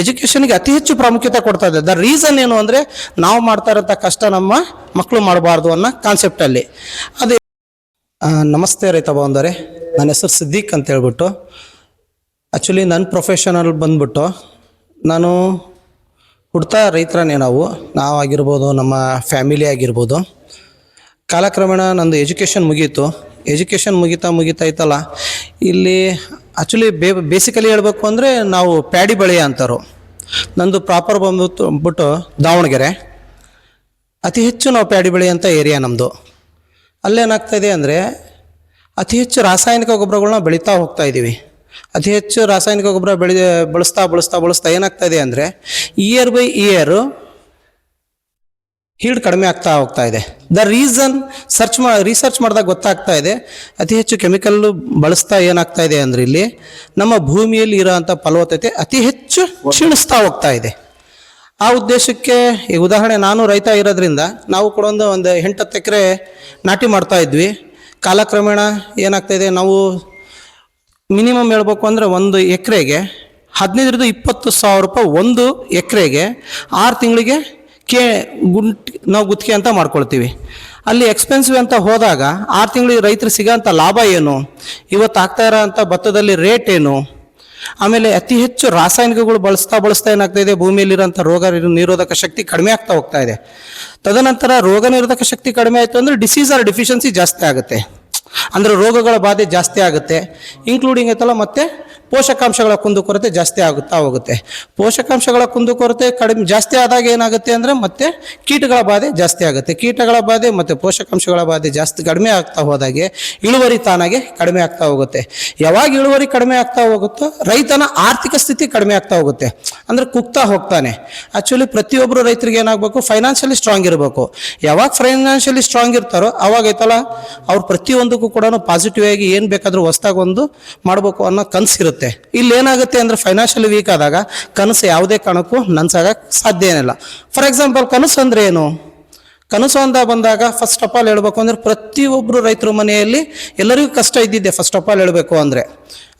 ಎಜುಕೇಷನ್ಗೆ ಅತಿ ಹೆಚ್ಚು ಪ್ರಾಮುಖ್ಯತೆ ಕೊಡ್ತಾ ಇದೆ. ದ ರೀಸನ್ ಏನು ಅಂದರೆ ನಾವು ಮಾಡ್ತಾ ಇರೋಂಥ ಕಷ್ಟ ನಮ್ಮ ಮಕ್ಕಳು ಮಾಡಬಾರ್ದು ಅನ್ನೋ ಕಾನ್ಸೆಪ್ಟಲ್ಲಿ ಅದೇ ನಮಸ್ತೆ ರೈತ ಬಾಂಧವರೇ. ನನ್ನ ಹೆಸರು ಸಿದ್ದಿಕ್ ಅಂತ ಹೇಳ್ಬಿಟ್ಟು ಆ್ಯಕ್ಚುಲಿ ನನ್ನ ಪ್ರೊಫೆಷನಲ್ ಬಂದ್ಬಿಟ್ಟು, ನಾನು ಹುಡ್ತಾ ರೈತರನ್ನೇ ನಾವು. ನಾವಾಗಿರ್ಬೋದು ನಮ್ಮ ಫ್ಯಾಮಿಲಿ ಆಗಿರ್ಬೋದು. ಕಾಲಕ್ರಮೇಣ ನಂದು ಎಜುಕೇಷನ್ ಮುಗೀತು. ಎಜುಕೇಷನ್ ಮುಗಿತಾ ಮುಗಿತಾ ಐತಲ್ಲ ಇಲ್ಲಿ ಆ್ಯಕ್ಚುಲಿ ಬೇ ಬೇಸಿಕಲಿ ಹೇಳಬೇಕು ಅಂದರೆ ನಾವು ಪ್ಯಾಡಿ ಬಳೆ ಅಂತಾರು. ನಂದು ಪ್ರಾಪರ್ ಬಂದ್ಬಿಟ್ಟು ಬಿಟ್ಟು ದಾವಣಗೆರೆ. ಅತಿ ಹೆಚ್ಚು ನಾವು ಪ್ಯಾಡಿ ಅಂತ ಏರಿಯಾ ನಮ್ಮದು ಅಲ್ಲೇನಾಗ್ತಾ ಇದೆ ಅಂದರೆ, ಅತಿ ಹೆಚ್ಚು ರಾಸಾಯನಿಕ ಗೊಬ್ಬರಗಳನ್ನ ಬೆಳೀತಾ ಹೋಗ್ತಾ ಇದ್ದೀವಿ ಅತಿ ಹೆಚ್ಚು ರಾಸಾಯನಿಕ ಗೊಬ್ಬರ ಬೆಳೆ, ಬಳಸ್ತಾ ಬಳಸ್ತಾ ಬಳಸ್ತಾ ಏನಾಗ್ತಾ ಇದೆ ಅಂದರೆ ಇಯರ್ ಬೈ ಇಯರು ಹೀಲ್ಡ್ ಕಡಿಮೆ ಆಗ್ತಾ ಹೋಗ್ತಾ ಇದೆ. ದ ರೀಸನ್ ಸರ್ಚ್ ಮಾ ರಿಸರ್ಚ್ ಮಾಡಿದಾಗ ಗೊತ್ತಾಗ್ತಾ ಇದೆ. ಅತಿ ಹೆಚ್ಚು ಕೆಮಿಕಲ್ಲು ಬಳಸ್ತಾ ಏನಾಗ್ತಾ ಇದೆ ಅಂದರೆ ಇಲ್ಲಿ ನಮ್ಮ ಭೂಮಿಯಲ್ಲಿ ಇರೋಂಥ ಫಲವತ್ತತೆ ಅತಿ ಹೆಚ್ಚು ಕ್ಷೀಣಿಸ್ತಾ ಹೋಗ್ತಾ ಇದೆ. ಆ ಉದ್ದೇಶಕ್ಕೆ ಈ ಉದಾಹರಣೆ ನಾನು ರೈತ ಇರೋದ್ರಿಂದ ನಾವು ಕೂಡ ಒಂದು ಒಂದು ಎಂಟತ್ತು ಎಕರೆ ನಾಟಿ ಮಾಡ್ತಾ ಇದ್ವಿ. ಕಾಲಕ್ರಮೇಣ ಏನಾಗ್ತಾ ಇದೆ, ನಾವು ಮಿನಿಮಮ್ ಹೇಳ್ಬೇಕು ಅಂದರೆ ಒಂದು ಎಕರೆಗೆ ಹದಿನೈದರಿಂದ ಇಪ್ಪತ್ತು ಸಾವಿರ ರೂಪಾಯಿ ಒಂದು ಎಕರೆಗೆ ಆರು ತಿಂಗಳಿಗೆ ಕೇ ಗುಂಟ್ ನಾವು ಗುತ್ತಿಗೆ ಅಂತ ಮಾಡ್ಕೊಳ್ತೀವಿ. ಅಲ್ಲಿ ಎಕ್ಸ್ಪೆನ್ಸಿವ್ ಅಂತ ಹೋದಾಗ ಆರು ತಿಂಗಳಿಗೆ ರೈತರು ಸಿಗೋಂಥ ಲಾಭ ಏನು? ಇವತ್ತು ಆಗ್ತಾ ಇರೋಂಥ ಭತ್ತದಲ್ಲಿ ರೇಟ್ ಏನು? ಆಮೇಲೆ ಅತಿ ಹೆಚ್ಚು ರಾಸಾಯನಿಕಗಳು ಬಳಸ್ತಾ ಬಳಸ್ತಾ ಏನಾಗ್ತಾ ಇದೆ? ಭೂಮಿಯಲ್ಲಿರೋಂಥ ರೋಗ ನಿರೋಧಕ ಶಕ್ತಿ ಕಡಿಮೆ ಆಗ್ತಾ ಹೋಗ್ತಾ ಇದೆ. ತದನಂತರ ರೋಗ ನಿರೋಧಕ ಶಕ್ತಿ ಕಡಿಮೆ ಆಯಿತು ಅಂದರೆ ಡಿಸೀಸ್ ಆರ್ ಡಿಫಿಷಿಯನ್ಸಿ ಜಾಸ್ತಿ ಆಗುತ್ತೆ. ಅಂದರೆ ರೋಗಗಳ ಬಾಧೆ ಜಾಸ್ತಿ ಆಗುತ್ತೆ. ಇನ್ಕ್ಲೂಡಿಂಗ್ ಐತಲ್ಲ ಮತ್ತೆ ಪೋಷಕಾಂಶಗಳ ಕುಂದುಕೊರತೆ ಜಾಸ್ತಿ ಆಗುತ್ತಾ ಹೋಗುತ್ತೆ. ಪೋಷಕಾಂಶಗಳ ಕುಂದುಕೊರತೆ ಕಡಿಮೆ, ಜಾಸ್ತಿ ಆದಾಗ ಏನಾಗುತ್ತೆ ಅಂದರೆ ಮತ್ತೆ ಕೀಟಗಳ ಬಾಧೆ ಜಾಸ್ತಿ ಆಗುತ್ತೆ. ಕೀಟಗಳ ಬಾಧೆ ಮತ್ತು ಪೋಷಕಾಂಶಗಳ ಬಾಧೆ ಜಾಸ್ತಿ ಕಡಿಮೆ ಆಗ್ತಾ ಹೋದಾಗೆ ಇಳುವರಿ ತಾನಾಗೆ ಕಡಿಮೆ ಆಗ್ತಾ ಹೋಗುತ್ತೆ. ಯಾವಾಗ ಇಳುವರಿ ಕಡಿಮೆ ಆಗ್ತಾ ಹೋಗುತ್ತೋ, ರೈತನ ಆರ್ಥಿಕ ಸ್ಥಿತಿ ಕಡಿಮೆ ಆಗ್ತಾ ಹೋಗುತ್ತೆ. ಅಂದರೆ ಕುಗ್ತಾ ಹೋಗ್ತಾನೆ. ಆ್ಯಕ್ಚುಲಿ ಪ್ರತಿಯೊಬ್ಬರು ರೈತರಿಗೆ ಏನಾಗಬೇಕು ಫೈನಾನ್ಷಿಯಲಿ ಸ್ಟ್ರಾಂಗ್ ಇರಬೇಕು. ಯಾವಾಗ ಫೈನಾನ್ಷಿಯಲಿ ಸ್ಟ್ರಾಂಗ್ ಇರ್ತಾರೋ, ಅವಾಗ ಐತಲ್ಲ ಅವ್ರು ಪ್ರತಿಯೊಂದಕ್ಕೂ ಕೂಡ ಪಾಸಿಟಿವ್ ಆಗಿ ಏನು ಬೇಕಾದರೂ ಹೊಸ್ದಾಗಿ ಒಂದು ಮಾಡಬೇಕು ಅನ್ನೋ ಕನಸು ಇರುತ್ತೆ ಇಲ್ಲಿ ಏನಾಗುತ್ತೆ ಅಂದರೆ ಫೈನಾನ್ಷಿಯಲಿ ವೀಕ್ ಆದಾಗ ಕನಸು ಯಾವುದೇ ಕಾರಣಕ್ಕೂ ನನ್ಸಾಗ ಸಾಧ್ಯ ಏನಿಲ್ಲ. ಫಾರ್ ಎಕ್ಸಾಂಪಲ್ ಕನಸು ಅಂದರೆ ಏನು? ಕನಸು ಅಂತ ಬಂದಾಗ ಫಸ್ಟ್ ಆಫ್ ಆಲ್ ಹೇಳಬೇಕು ಅಂದರೆ ಪ್ರತಿಯೊಬ್ಬರು ರೈತರ ಮನೆಯಲ್ಲಿ ಎಲ್ಲರಿಗೂ ಕಷ್ಟ ಇದ್ದಿದ್ದೆ ಫಸ್ಟ್ ಆಫ್ ಆಲ್ ಹೇಳಬೇಕು ಅಂದರೆ.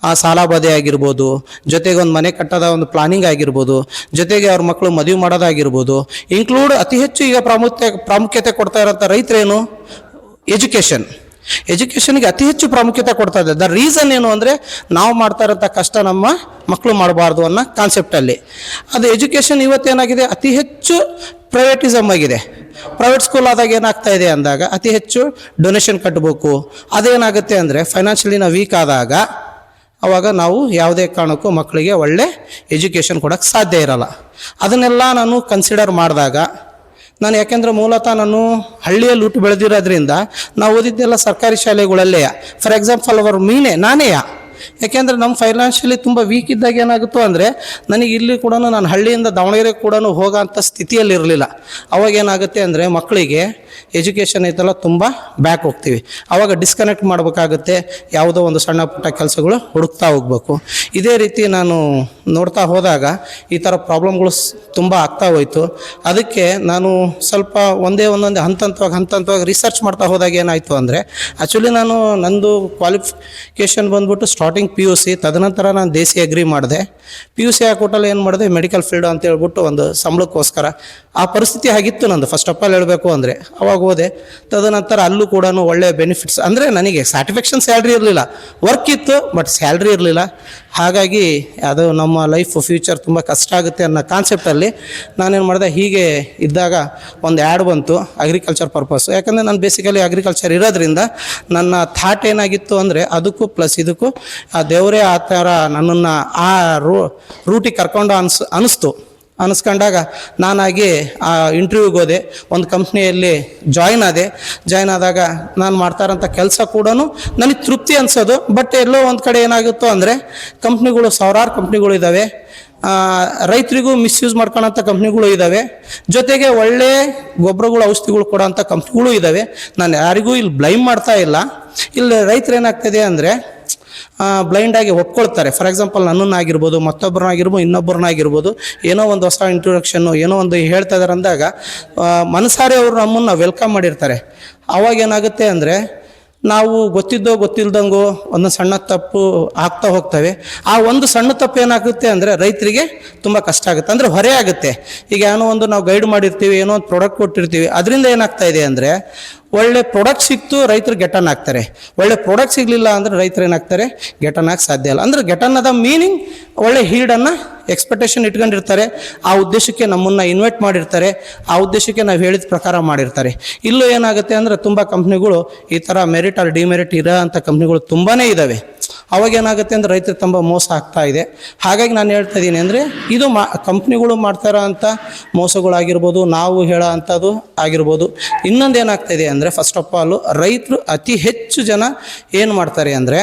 ಆ ಸಾಲ ಬಾಧೆ ಆಗಿರ್ಬೋದು, ಜೊತೆಗೆ ಒಂದು ಮನೆ ಕಟ್ಟದ ಒಂದು ಪ್ಲಾನಿಂಗ್ ಆಗಿರ್ಬೋದು, ಜೊತೆಗೆ ಅವ್ರ ಮಕ್ಕಳು ಮದುವೆ ಮಾಡೋದಾಗಿರ್ಬೋದು ಇನ್ಕ್ಲೂಡ್ ಅತಿ ಹೆಚ್ಚು ಈಗ ಪ್ರಾಮುಖ್ಯ ಪ್ರಾಮುಖ್ಯತೆ ಕೊಡ್ತಾ ಇರೋಂಥ ರೈತರೇನು? ಎಜುಕೇಷನ್ ಎಜುಕೇಷನ್ಗೆ ಅತಿ ಹೆಚ್ಚು ಪ್ರಾಮುಖ್ಯತೆ ಕೊಡ್ತಾ ಇದೆ. ದ ರೀಸನ್ ಏನು ಅಂದರೆ ನಾವು ಮಾಡ್ತಾ ಇರೋಂಥ ಕಷ್ಟ ನಮ್ಮ ಮಕ್ಕಳು ಮಾಡಬಾರ್ದು ಅನ್ನೋ ಕಾನ್ಸೆಪ್ಟಲ್ಲಿ ಅದು ಎಜುಕೇಷನ್ ಇವತ್ತೇನಾಗಿದೆ ಅತಿ ಹೆಚ್ಚು ಪ್ರೈವೇಟಿಸಮ್ ಆಗಿದೆ. ಪ್ರೈವೇಟ್ ಸ್ಕೂಲ್ ಆದಾಗ ಏನಾಗ್ತಾ ಇದೆ ಅಂದಾಗ ಅತಿ ಹೆಚ್ಚು ಡೊನೇಷನ್ ಕಟ್ಟಬೇಕು ಅದೇನಾಗುತ್ತೆ ಅಂದರೆ ಫೈನಾನ್ಷಿಯಲಿ ನಾವು ವೀಕ್ ಆದಾಗ ಆವಾಗ ನಾವು ಯಾವುದೇ ಕಾರಣಕ್ಕೂ ಮಕ್ಕಳಿಗೆ ಒಳ್ಳೆ ಎಜುಕೇಷನ್ ಕೊಡೋಕ್ಕೆ ಸಾಧ್ಯ ಇರಲ್ಲ. ಅದನ್ನೆಲ್ಲ ನಾನು ಕನ್ಸಿಡರ್ ಮಾಡಿದಾಗ ನಾನು ಯಾಕೆಂದರೆ ಮೂಲತಃ ನಾನು ಹಳ್ಳಿಯಲ್ಲಿ ಹುಟ್ಟು ಬೆಳೆದಿರೋದ್ರಿಂದ ನಾವು ಓದಿದ್ದೆಲ್ಲ ಸರ್ಕಾರಿ ಶಾಲೆಗಳಲ್ಲೇ ಫಾರ್ ಎಕ್ಸಾಂಪಲ್ ಅವರು ಮೀನೇ ನಾನೇ ಯಾಕೆಂದರೆ ನಮ್ಮ ಫೈನಾನ್ಷಿಯಲಿ ತುಂಬ ವೀಕ್ ಇದ್ದಾಗ ಏನಾಗುತ್ತೋ ಅಂದರೆ ನನಗೆ ಇಲ್ಲಿ ಕೂಡ ನಾನು ಹಳ್ಳಿಯಿಂದ ದಾವಣಗೆರೆ ಕೂಡ ಹೋಗೋಂಥ ಸ್ಥಿತಿಯಲ್ಲಿ ಇರಲಿಲ್ಲ. ಅವಾಗ ಏನಾಗುತ್ತೆ ಅಂದರೆ ಮಕ್ಕಳಿಗೆ ಎಜುಕೇಷನ್ ಐತಲ್ಲ ತುಂಬ ಬ್ಯಾಕ್ ಹೋಗ್ತೀವಿ. ಆವಾಗ ಡಿಸ್ಕನೆಕ್ಟ್ ಮಾಡಬೇಕಾಗುತ್ತೆ. ಯಾವುದೋ ಒಂದು ಸಣ್ಣ ಪುಟ್ಟ ಕೆಲಸಗಳು ಹುಡುಕ್ತಾ ಹೋಗ್ಬೇಕು. ಇದೇ ರೀತಿ ನಾನು ನೋಡ್ತಾ ಹೋದಾಗ ಈ ಥರ ಪ್ರಾಬ್ಲಮ್ಗಳು ತುಂಬ ಆಗ್ತಾ ಹೋಯಿತು. ಅದಕ್ಕೆ ನಾನು ಸ್ವಲ್ಪ ಒಂದೇ ಒಂದೊಂದೇ ಹಂತ ಹಂತವಾಗಿ ಹಂತ ಹಂತವಾಗಿ ರಿಸರ್ಚ್ ಮಾಡ್ತಾ ಹೋದಾಗ ಏನಾಯಿತು ಅಂದರೆ ಆ್ಯಕ್ಚುಲಿ ನಾನು ನಂದು ಕ್ವಾಲಿಫಿಕೇಷನ್ ಬಂದ್ಬಿಟ್ಟು ಸ್ಟಾರ್ಟಿಂಗ್ ಪಿ ಯು ಸಿ ತದನಂತರ ನಾನು ದೇಸಿ ಅಗ್ರಿ ಮಾಡಿದೆ. ಪಿ ಯು ಸಿ ಹಾಕೊಟ್ಟಲ್ಲಿ ಏನು ಮಾಡಿದೆ ಮೆಡಿಕಲ್ ಫೀಲ್ಡ್ ಅಂತ ಹೇಳ್ಬಿಟ್ಟು ಒಂದು ಸಂಬಳಕ್ಕೋಸ್ಕರ ಆ ಪರಿಸ್ಥಿತಿ ಆಗಿತ್ತು ನಂದು. ಫಸ್ಟ್ ಆಫ್ ಆಲ್ ಹೇಳಬೇಕು ಅಂದರೆ, ಅವಾಗ ಹೋದೆ. ತದನಂತರ ಅಲ್ಲೂ ಕೂಡ ಒಳ್ಳೆಯ ಬೆನಿಫಿಟ್ಸ್ ಅಂದರೆ ನನಗೆ ಸ್ಯಾಟಿಸ್ಫ್ಯಾಕ್ಷನ್ ಸ್ಯಾಲ್ರಿ ಇರಲಿಲ್ಲ. ವರ್ಕ್ ಇತ್ತು ಬಟ್ ಸ್ಯಾಲ್ರಿ ಇರಲಿಲ್ಲ. ಹಾಗಾಗಿ ಅದು ನಮ್ಮ ಲೈಫ್ ಫ್ಯೂಚರ್ ತುಂಬ ಕಷ್ಟ ಆಗುತ್ತೆ ಅನ್ನೋ ಕಾನ್ಸೆಪ್ಟಲ್ಲಿ ನಾನೇನು ಮಾಡಿದೆ, ಹೀಗೆ ಇದ್ದಾಗ ಒಂದು ಆ್ಯಡ್ ಬಂತು ಅಗ್ರಿಕಲ್ಚರ್ ಪರ್ಪಸ್ ಯಾಕಂದರೆ ನಾನು ಬೇಸಿಕಲಿ ಅಗ್ರಿಕಲ್ಚರ್ ಇರೋದ್ರಿಂದ ನನ್ನ ಥಾಟ್ ಏನಾಗಿತ್ತು ಅಂದರೆ, ಅದಕ್ಕೂ ಪ್ಲಸ್ ಇದಕ್ಕೂ ಆ ದೇವರೇ ಆ ಥರ ನನ್ನನ್ನು ಆ ರೂ ರೂಟಿಗೆ ಕರ್ಕೊಂಡು ಅನ್ಸ್, ಅನಿಸ್ತು. ಅನಿಸ್ಕೊಂಡಾಗ ನಾನಾಗಿ ಆ ಇಂಟರ್ವ್ಯೂಗೆ ಹೋದೆ. ಒಂದು ಕಂಪ್ನಿಯಲ್ಲಿ ಜಾಯ್ನ್ ಆದೆ. ಜಾಯ್ನ್ ಆದಾಗ ನಾನು ಮಾಡ್ತಾರಂಥ ಕೆಲಸ ಕೂಡ ನನಗೆ ತೃಪ್ತಿ ಅನಿಸೋದು. ಬಟ್ ಎಲ್ಲೋ ಒಂದು ಕಡೆ ಏನಾಗುತ್ತೋ ಅಂದರೆ ಕಂಪ್ನಿಗಳು, ಸಾವಿರಾರು ಕಂಪ್ನಿಗಳು ಇದ್ದಾವೆ ರೈತರಿಗೂ ಮಿಸ್ಯೂಸ್ ಮಾಡ್ಕೊಳ್ಳೋಂಥ ಕಂಪ್ನಿಗಳು ಇದ್ದಾವೆ ಜೊತೆಗೆ ಒಳ್ಳೆ ಗೊಬ್ಬರಗಳು ಔಷಧಿಗಳು ಕೊಡೋಂಥ ಕಂಪ್ನಿಗಳು ಇದ್ದಾವೆ ನಾನು ಯಾರಿಗೂ ಇಲ್ಲಿ ಬ್ಲೈಮ್ ಮಾಡ್ತಾ ಇಲ್ಲ. ಇಲ್ಲಿ ರೈತರು ಏನಾಗ್ತದೆ ಅಂದರೆ ಬ್ಲೈಂಡಾಗಿ ಒಪ್ಕೊಳ್ತಾರೆ. ಫಾರ್ ಎಕ್ಸಾಂಪಲ್ ನನ್ನನ್ನಾಗಿರ್ಬೋದು, ಮತ್ತೊಬ್ಬರನ್ನಾಗಿರ್ಬೋದು, ಇನ್ನೊಬ್ಬರನ್ನಾಗಿರ್ಬೋದು, ಏನೋ ಒಂದು ಹೊಸ ಇಂಟ್ರೊಡಕ್ಷನ್ನು ಏನೋ ಒಂದು ಹೇಳ್ತಾ ಇದ್ದಾರೆ ಅಂದಾಗ ಮನಸಾರೆ ಅವರು ನಮ್ಮನ್ನು ವೆಲ್ಕಮ್ ಮಾಡಿರ್ತಾರೆ. ಅವಾಗ ಏನಾಗುತ್ತೆ ಅಂದರೆ, ನಾವು ಗೊತ್ತಿದ್ದೋ ಗೊತ್ತಿಲ್ದಂಗೋ ಒಂದು ಸಣ್ಣ ತಪ್ಪು ಆಗ್ತಾ ಹೋಗ್ತವೆ. ಆ ಒಂದು ಸಣ್ಣ ತಪ್ಪು ಏನಾಗುತ್ತೆ ಅಂದರೆ, ರೈತರಿಗೆ ತುಂಬ ಕಷ್ಟ ಆಗುತ್ತೆ. ಅಂದರೆ ಹೊರೆ ಆಗುತ್ತೆ. ಈಗ ಏನೋ ಒಂದು ನಾವು ಗೈಡ್ ಮಾಡಿರ್ತೀವಿ, ಏನೋ ಒಂದು ಪ್ರಾಡಕ್ಟ್ ಕೊಟ್ಟಿರ್ತೀವಿ. ಅದರಿಂದ ಏನಾಗ್ತಾ ಇದೆ ಅಂದರೆ ಒಳ್ಳೆ ಪ್ರಾಡಕ್ಟ್ ಸಿಕ್ತು, ರೈತರು ಗೆಟನ್ ಆಗ್ತಾರೆ. ಒಳ್ಳೆ ಪ್ರಾಡಕ್ಟ್ ಸಿಗಲಿಲ್ಲ ಅಂದರೆ ರೈತರು ಏನಾಗ್ತಾರೆ? ಗೆಟನ್ ಆಗಿ ಸಾಧ್ಯ ಇಲ್ಲ. ಅಂದರೆ ಗೆಟನ್ ಅದ ಮೀನಿಂಗ್ ಒಳ್ಳೆ ಹೀಡನ್ನು ಎಕ್ಸ್ಪೆಕ್ಟೇಷನ್ ಇಟ್ಕೊಂಡಿರ್ತಾರೆ. ಆ ಉದ್ದೇಶಕ್ಕೆ ನಮ್ಮನ್ನು ಇನ್ವೈಟ್ ಮಾಡಿರ್ತಾರೆ. ಆ ಉದ್ದೇಶಕ್ಕೆ ನಾವು ಹೇಳಿದ ಪ್ರಕಾರ ಮಾಡಿರ್ತಾರೆ. ಇಲ್ಲೂ ಏನಾಗುತ್ತೆ ಅಂದರೆ ತುಂಬ ಕಂಪ್ನಿಗಳು ಈ ಥರ ಮೆರಿಟ್ ಆರ್ ಡಿಮೆರಿಟ್ ಇರೋ ಅಂಥ ಕಂಪ್ನಿಗಳು ತುಂಬಾ ಇದ್ದಾವೆ ಅವಾಗ ಏನಾಗುತ್ತೆ ಅಂದರೆ ರೈತರು ತುಂಬ ಮೋಸ ಆಗ್ತಾ ಇದೆ. ಹಾಗಾಗಿ ನಾನು ಹೇಳ್ತಾ ಇದ್ದೀನಿ ಅಂದರೆ ಇದು ಮಾ ಕಂಪ್ನಿಗಳು ಮಾಡ್ತಾ ಇರೋ ಅಂಥ ಮೋಸಗಳಾಗಿರ್ಬೋದು, ನಾವು ಹೇಳೋ ಅಂಥದ್ದು ಆಗಿರ್ಬೋದು. ಇನ್ನೊಂದು ಏನಾಗ್ತಾ ಇದೆ ಅಂದರೆ ಫಸ್ಟ್ ಆಫ್ ಆಲು ರೈತರು ಅತಿ ಹೆಚ್ಚು ಜನ ಏನು ಮಾಡ್ತಾರೆ ಅಂದರೆ